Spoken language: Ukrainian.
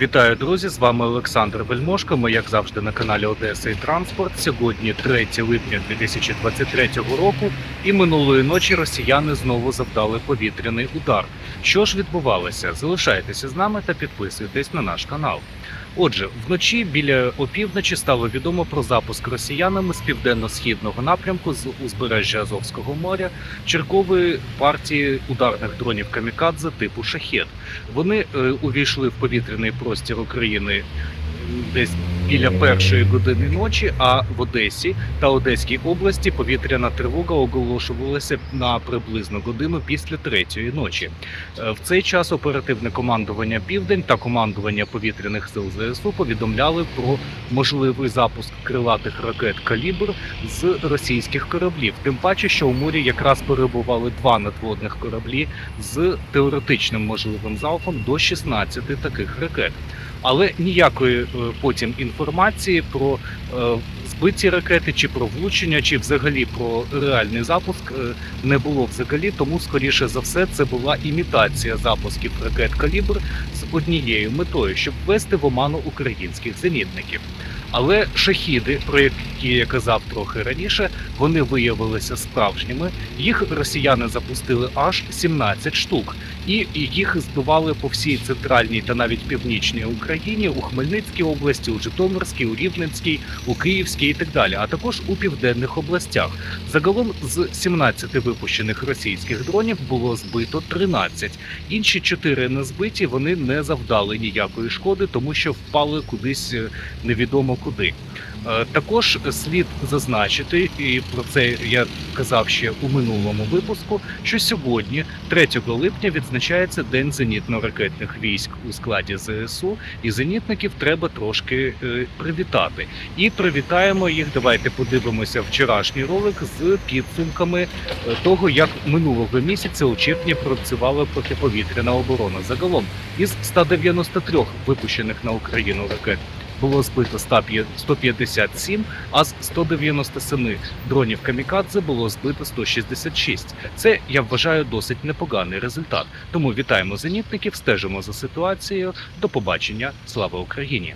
Вітаю, друзі! З вами Олександр Вельмошко. Ми, як завжди, на каналі Одеса і Транспорт. Сьогодні 3 липня 2023 року, і минулої ночі росіяни знову завдали повітряний удар. Що ж відбувалося? Залишайтеся з нами та підписуйтесь на наш канал. Отже, вночі біля опівночі стало відомо про запуск росіянами з південно-східного напрямку з узбережжя Азовського моря чергової партії ударних дронів камікадзе типу шахет. Вони е, увійшли в повітряний простір України десь біля першої години ночі. А в Одесі та Одеській області повітряна тривога оголошувалася на приблизно годину після третьої ночі. Е, В цей час оперативне командування Південь та командування повітряних сил ЗСУ повідомляли про можливий запуск крилатих ракет калібр з російських кораблів. Тим паче, що у морі якраз перебували два надводних кораблі з теоретичним можливим залпом до 16 таких ракет. Але ніякої е, потім інформації про е, збиті ракети, чи про влучення, чи взагалі про реальний запуск е, не було взагалі. Тому, скоріше за все, це була імітація запусків ракет калібр з однією метою, щоб ввести в оману українських зенітників. Але шахіди, про які я казав трохи раніше, вони виявилися справжніми. Їх росіяни запустили аж 17 штук, і їх збивали по всій центральній та навіть північній Україні, у Хмельницькій області, у Житомирській, у Рівненській, у Київській і так далі, а також у південних областях. Загалом з 17 випущених російських дронів було збито 13. Інші чотири не збиті, вони не завдали ніякої шкоди, тому що впали кудись е, невідомо куди. Е, Також слід зазначити, і про це я казав ще у минулому випуску, що сьогодні, 3 липня, відзначається День зенітно-ракетних військ у складі ЗСУ, і зенітників треба трошки е, привітати. І привітаємо їх. Давайте подивимося вчорашній ролик з підсумками е, того, як минулого місяця у червні працювала протиповітряна оборона. Загалом із 193 випущених на Україну ракет було збито 157, а з 197 дронів камікадзе було збито 166. Це я вважаю досить непоганий результат. Тому вітаємо зенітників, стежимо за ситуацією. До побачення. Слава Україні!